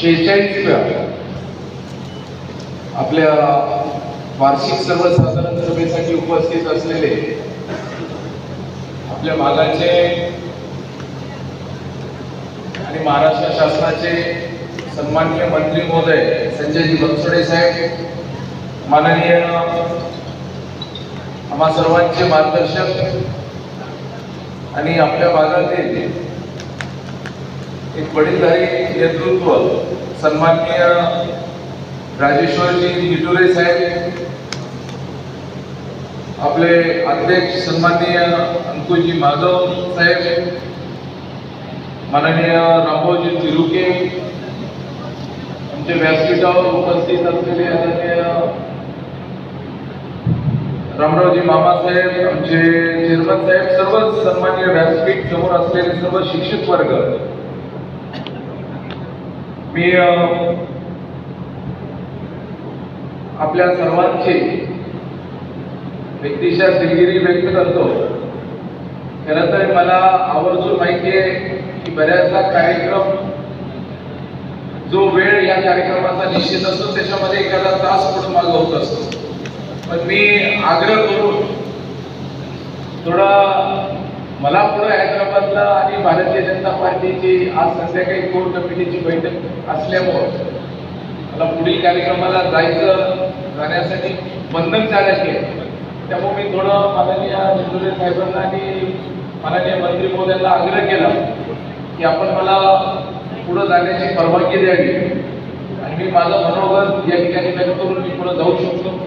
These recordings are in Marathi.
शेहेचाळीसव्या आपल्या वार्षिक सर्वसाधारण सभेसाठी उपस्थित असलेले आपल्या भागाचे आणि महाराष्ट्र शासनाचे सन्माननीय मंत्री महोदय संजयजी बनसोडे साहेब माननीय आम्हा सर्वांचे मार्गदर्शक आणि आपल्या भागातील एक वडीलधारी नेतृत्व सन्माननीय राजेश्वरजी निटुरे साहेब, आपले अध्यक्ष सन्माननीय अंकुजी माधव साहेब, माननीय रामभाऊजी तिरुके, आमचे व्यासपीठावर उपस्थित असलेले आदरणीय रामरावजी मामासाहेब आमचे चेअरमन साहेब सर्व सन्मान्य व्यासपीठ समोर असलेले सर्व शिक्षक वर्ग मी आपल्या सर्वांची व्यक्तिशा दिलगिरी व्यक्त करतो. खरं तर मला आवर्जून माहिती आहे की बऱ्याचदा कार्यक्रम जो वेळ या कार्यक्रमाचा निश्चित असतो त्याच्यामध्ये एखादा तास पुढे मागं होत असतो. पण मी आग्रह करून थोडा मला पुढे हैदराबादला आणि भारतीय जनता पार्टीची आज संध्याकाळी कोर कमिटीची बैठक असल्यामुळं मला पुढील कार्यक्रमाला जायचं जाण्यासाठी बंधनकारक आहे. त्यामुळे मी थोडं माननीय निंदुरे साहेबांना आणि माननीय मंत्री महोदयांना आग्रह केला की आपण मला पुढं जाण्याची परवानगी द्यावी. आणि मी माझं मनोगत या ठिकाणी व्यक्त करून मी पुढं जाऊ शकतो.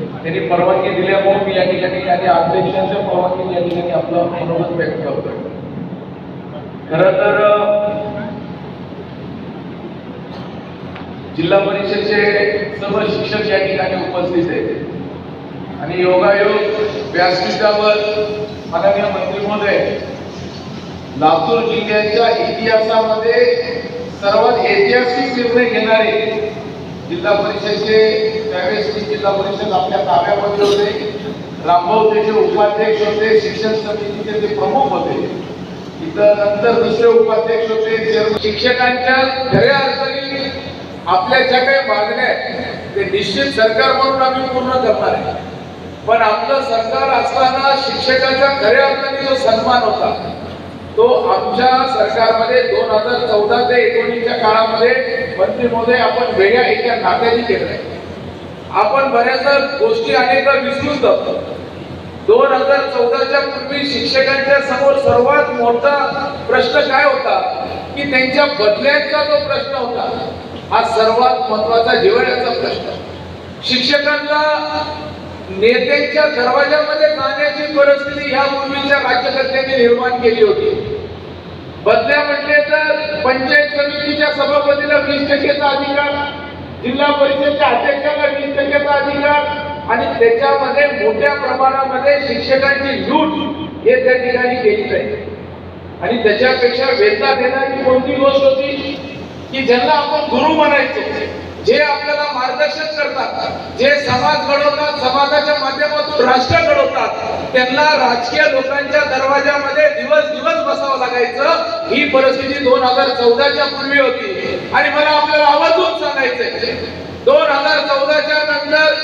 त्यांनी परवानगी दिल्यामुळे मी या ठिकाणी आणि अध्यक्षांच्या परवानगी या ठिकाणी आपलं मनोगत व्यक्त करतोय. खर तर जिल्हा परिषदचे सर्व शिक्षक या ठिकाणी उपस्थित आहेत. आणि योगायोग व्यासपीठावर माननीय मंत्री महोदय लातूर जिल्ह्याच्या इतिहासामध्ये सर्वात ऐतिहासिक निर्णय घेणारे जिल्हा परिषदचे त्यावेळेस मी जिल्हा परिषद आपल्या ताब्यामध्ये होते. रामभाऊ त्याचे उपाध्यक्ष होते शिक्षण समितीचे ते प्रमुख होते. इथं नंतर दुसरे उपाध्यक्ष होते शिक्षकांच्या खऱ्या अर्थाने आपल्या ज्या काही मागण्या आहेत ते निश्चित सरकार म्हणून आम्ही पूर्ण करणार आहे. पण आपलं सरकार असताना शिक्षकाचा खऱ्या अर्थाने जो सन्मान होता तो आमच्या सरकारमध्ये दोन हजार चौदा ते एकोणीसच्या काळामध्ये मंत्री महोदय आपण वेगळ्या एका नात्याने केलंय. आपण बऱ्याचदा गोष्टी अनेकदा विसरून जातो. दोन हजार चौदाच्या पूर्वी शिक्षकांच्या समोर सर्वात मोठा प्रश्न काय होता? की त्यांच्या बदल्यांचा जो प्रश्न होता हा सर्वात महत्त्वाचा जीवनाचा प्रश्न. शिक्षकांना नेत्यांच्या दरवाजामध्ये जाण्याची परिस्थिती ह्या पूर्वीच्या राज्यकर्त्यांनी निर्माण केली होती. बदल्या म्हटले तर पंचायत समितीच्या सभापतीला वीस टक्केचा अधिकार जिल्हा परिषदच्या अध्यक्षाला वीस टक्केचा अधिकार आणि त्याच्यामध्ये मोठ्या प्रमाणामध्ये शिक्षकांची लूट हे त्या ठिकाणी केली जाईल. आणि त्याच्यापेक्षा वेदना देणारी कोणती गोष्ट होती? की ज्यांना आपण गुरु म्हणायचो. जे आपल्याला मार्गदर्शन करतात जे समाज घडवतात समाजाच्या माध्यमातून राष्ट्र घडवतात त्यांना राजकीय लोकांच्या दरवाजामध्ये दिवस दिवस बसावं लागायचं. ही परिस्थिती दोन हजार चौदाच्या पूर्वी होती. आणि मला आपल्याला आवाजून सांगायचंय दोन हजार चौदाच्या नंतर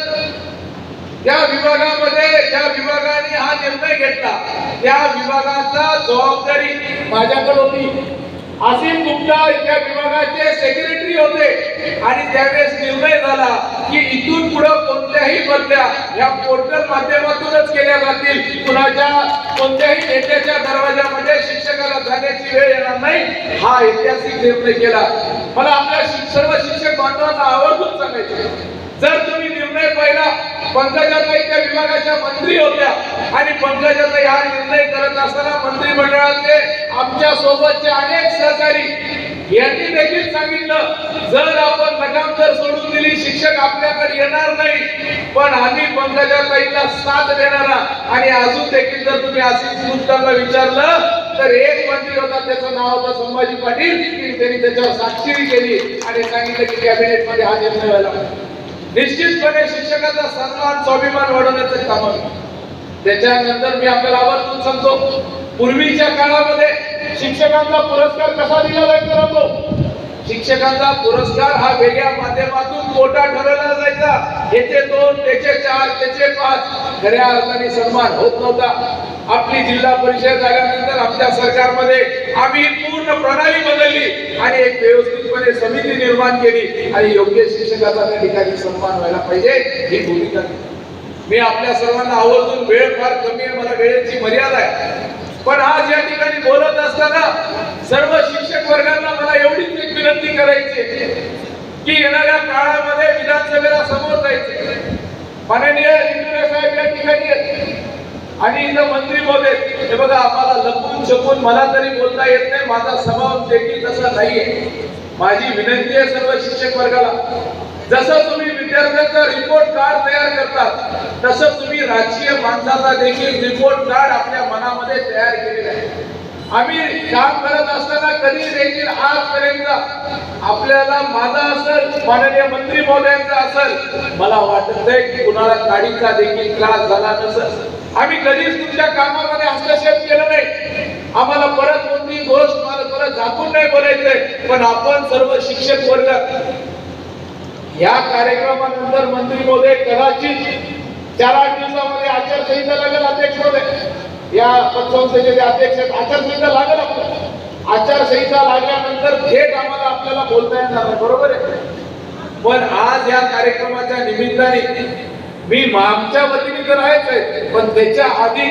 त्या विभागामध्ये ज्या विभागाने हा निर्णय घेतला त्या विभागाचा जबाबदारी माझ्याकडे होती. आसिम गुप्ता या विभागाचे सेक्रेटरी होते. आणि त्यावेळेस निर्णय झाला की इथून पुढे कोणत्याही बदल्या या पोर्टल माध्यमातूनच केल्या जातील. कुणाच्या कोणत्याही नेत्याच्या दरवाजामध्ये शिक्षकाला जाण्याची वेळ येणार नाही. हा ऐतिहासिक निर्णय केला. मला आपल्या सर्व शिक्षक बांधवांना आवर्जून सांगायचे जर तुम्ही निर्णय पहिला पंकजाताई त्या विभागाच्या मंत्री होत्या. आणि पंकजाताई हा निर्णय करत असताना मंत्रिमंडळातले आमच्या सोबतचे अनेक सहकारी यांनी देखील सांगितलं जर आपण लगाम जर सोडून दिली शिक्षक आपल्याकडे येणार नाही पण आम्ही पंकजाताईला साथ देणारा आणि अजून देखील जर तुम्ही आशिष गुप्तांना विचारलं तर एक मंत्री होता त्याचं नाव होतं संभाजी पाटील. त्यांनी त्याच्यावर साक्षरी केली आणि सांगितलं की कॅबिनेटमध्ये हा निर्णय व्हायला निश्चितपणे शिक्षकाचा सन्मान स्वाभिमान वाढवण्याचं काम त्याच्यानंतर मी आपल्याला आवर्जून सांगतो पूर्वीच्या काळामध्ये शिक्षकांचा पुरस्कार कसा दिला जायचा राहतो? शिक्षकांचा पुरस्कार हा वेगळ्या माध्यमातून मोठा ठरवला जायचा. याचे दोन त्याचे चार त्याचे पाच. खऱ्या अर्थाने सन्मान होत नव्हता. आपली जिल्हा परिषद झाल्यानंतर आमच्या सरकारमध्ये आम्ही पूर्ण प्रणाली बदलली आणि एक व्यवस्थितपणे समिती निर्माण केली. आणि योग्य शिक्षकाचा त्या ठिकाणी सन्मान व्हायला पाहिजे ही भूमिका मी आपल्या सर्वांना आवर्जून वेळ फार कमी आहे मला वेळेची मर्यादा आहे. पण आज या ठिकाणी बोलत असताना सर्व शिक्षक वर्गांना मला एवढं विनंती करायची आहे की येणाऱ्या काळामध्ये विधानसभेला समोर जायचे. माननीय साहेब या ठिकाणी आणि इथं मंत्री बोलले. हे बघा आम्हाला लपून छपून मला तरी बोलता येत नाही. माझा स्वभाव देखील तसा नाहीये. माझी विनंती आहे सर्व शिक्षक वर्गाला. जसं तुम्ही विद्यार्थ्यांचा रिपोर्ट कार्ड तयार करतात तसं तुम्ही राजकीय माणसाचा देखील रिपोर्ट कार्ड आपल्या मनामध्ये तयार केलेला आहे. आम्ही काम करत असताना कधी देखील आजपर्यंत आपल्याला माझा असेल माननीय मंत्री महोदयांचा असेल मला वाटत आहे की कुणाला गाडीचा देखील त्रास झाला नसेल. आम्ही कधीच तुमच्या कामामध्ये हस्तक्षेप केला नाही. आम्हाला परत कोणती गोष्ट मला परत झाकून नाही बोलायचंय पण आपण सर्व शिक्षक वर्ग या कार्यक्रमानंतर मंत्री महोदय कदाचित चार आठ दिवसामध्ये आचारसंहिता लागेल अध्यक्ष महोदय. या पतसंस्थेचे जे अध्यक्ष आहेत आचारसंहिता लागेल आपल्याला. आचारसंहिता लागल्यानंतर थेट आम्हाला आपल्याला बोलता येणार नाही बरोबर आहे? पण आज या कार्यक्रमाच्या निमित्ताने मी आमच्या वतीने तर आहेच आहे पण त्याच्या आधी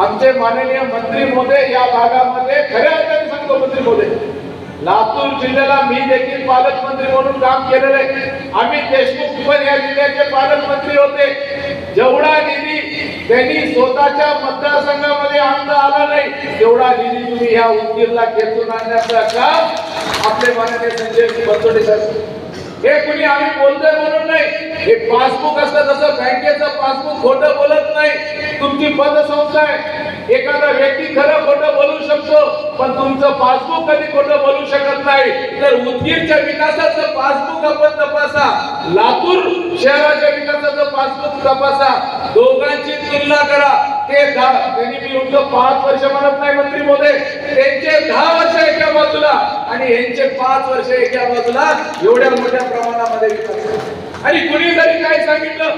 आमचे माननीय मंत्री महोदय या भागामध्ये खऱ्या अर्थाने सांगतो मंत्री महोदय. लातूर जिल्ह्याला मी देखील पालकमंत्री म्हणून काम केलेलं आहे. आम्ही देशमुख पण या जिल्ह्याचे पालक त्यांनी स्वतःच्या मतदारसंघामध्ये आमदार आला नाही. तेवढा निधी तुम्ही ह्या उंदीरला खेचून आणण्याचा काम आपले माननीय संजय बनसोडे साहेब. हे कुणी आम्ही बोलतोय म्हणून नाही. हे पासबुक असतं जसं बँकेचं पासबुक खोटं बोलत नाही. तुमची पतसंस्था आहे. एखादा व्यक्ती खरं खोटं बोलू शकतो पण तुमचं पासबुक कधी खोटं बोलू शकत नाही. तर उदगीरच्या विकासाचं पासबुक आपण तपासा. लातूर शहराच्या विकासाचं पासबुक तपासा. दोघांची तुलना करा. ते दहा त्यांनी मी तुमचं पाच वर्ष म्हणत नाही मंत्री मोदे. त्यांचे दहा वर्ष एका बाजूला आणि यांचे पाच वर्ष एका बाजूला एवढ्या मोठ्या प्रमाणामध्ये आणि कुणी जरी काय सांगितलं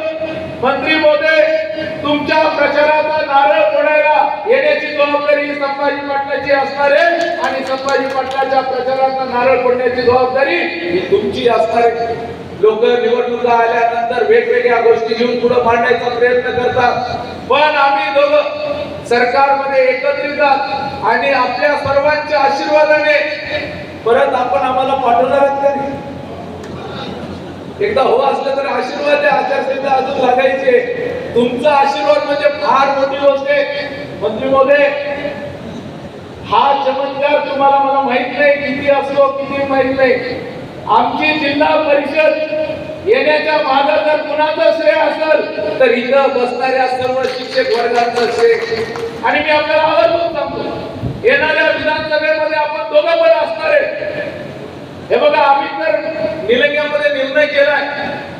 मंत्री महोदय तुमच्या प्रचाराचा नारळ फोडायला येण्याची जबाबदारी संभाजी पाटलाची असणार आहे आणि संभाजी पाटलाच्या प्रचाराचा नारळ फोडण्याची जबाबदारी ही तुमची असणार आहे. लोक निवडणुका आल्यानंतर वेगवेगळ्या गोष्टी घेऊन पुढे मांडण्याचा प्रयत्न करतात. पण आम्ही दोघं सरकारमध्ये एकत्रित आणि आपल्या सर्वांच्या आशीर्वादाने परत आपण आम्हाला पाठवणार नाही? एकदा हो असलं तर आशीर्वाद आचारसंहिता अजून लागायचे. तुमचा आशीर्वाद म्हणजे फार मोठी गोष्ट आहे. मंत्री महोदय हा चमत्कार तुम्हाला मला माहीत नाही किती असलो किती माहीत नाही. आमची जिल्हा परिषद येण्याच्या माझा जर कुणाचं श्रेय असेल तर इथं बसणाऱ्या सर्व शिक्षक वर्गाचं श्रेय. आणि मी आपल्याला आवर्जून सांगतो येणाऱ्या विधानसभेमध्ये आपण दोघं पण असणार आहे हे बघा आम्ही तर निलंग्यामध्ये निर्णय केलाय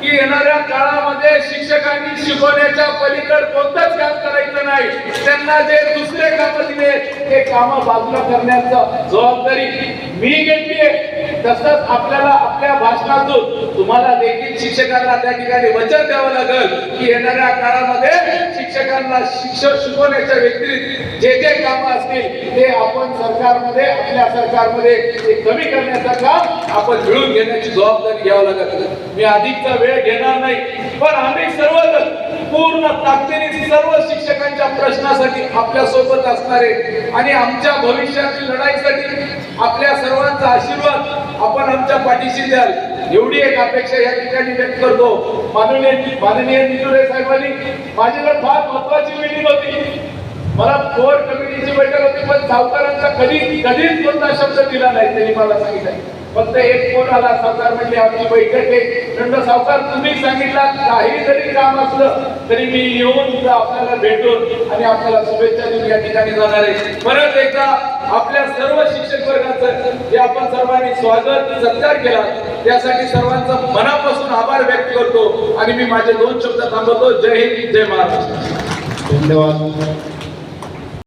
की येणाऱ्या काळामध्ये शिक्षकांनी शिकवण्याच्या पलीकड कोणतंच काम करायचं नाही. त्यांना जे दुसरे काम दिले ते काम बाजूला करण्याचं जबाबदारी मी घेतली तसंच आपल्याला आपल्या भाषणातून तुम्हाला देखील शिक्षकांना त्या ठिकाणी वचन द्यावं लागेल की येणाऱ्या काळामध्ये शिक्षकांना शिक्षक शिकवण्याच्या व्यतिरिक्त जे जे काम असतील ते आपण सरकारमध्ये आपल्या सरकारमध्ये ते कमी करण्याचं काम आपण मिळून घेण्याची जबाबदारी घ्यावं लागत मी अधिकचा वेळ घेणार नाही पण आम्ही सर्वजण पूर्ण ताकदीने सर्व शिक्षकांच्या प्रश्नासाठी आपल्यासोबत असणारे आणि आमच्या भविष्यातील लढाईसाठी आपल्या सर्वांचा आशीर्वाद आपण आमच्या पाठीशी द्याल. एवढी एक अपेक्षा या ठिकाणी व्यक्त करतो. माननीय माननीय निजुरे साहेबांनी माझ्याकडे फार महत्वाची मीटिंग होती. मला कोर कमिटीची बैठक होती पण सावकारांचा कधी कधीच कोणता शब्द दिला नाही त्यांनी मला सांगितलं. फक्त एक फोन आला सावकार म्हणजे आमची बैठक आहे. नंतर सावकार तुम्ही सांगितला काही जरी काम असलं तरी मी येऊन आपल्याला भेटून आणि आपल्याला शुभेच्छा देऊन या ठिकाणी जाणार आहे. परत एकदा आपल्या सर्व शिक्षक वर्गाचं जे आपण सर्वांनी स्वागत सत्कार केला त्यासाठी सर्वांचा मनापासून आभार व्यक्त करतो. आणि मी माझे दोन शब्द थांबवतो. जय हिंद जय महाराष्ट्र. धन्यवाद.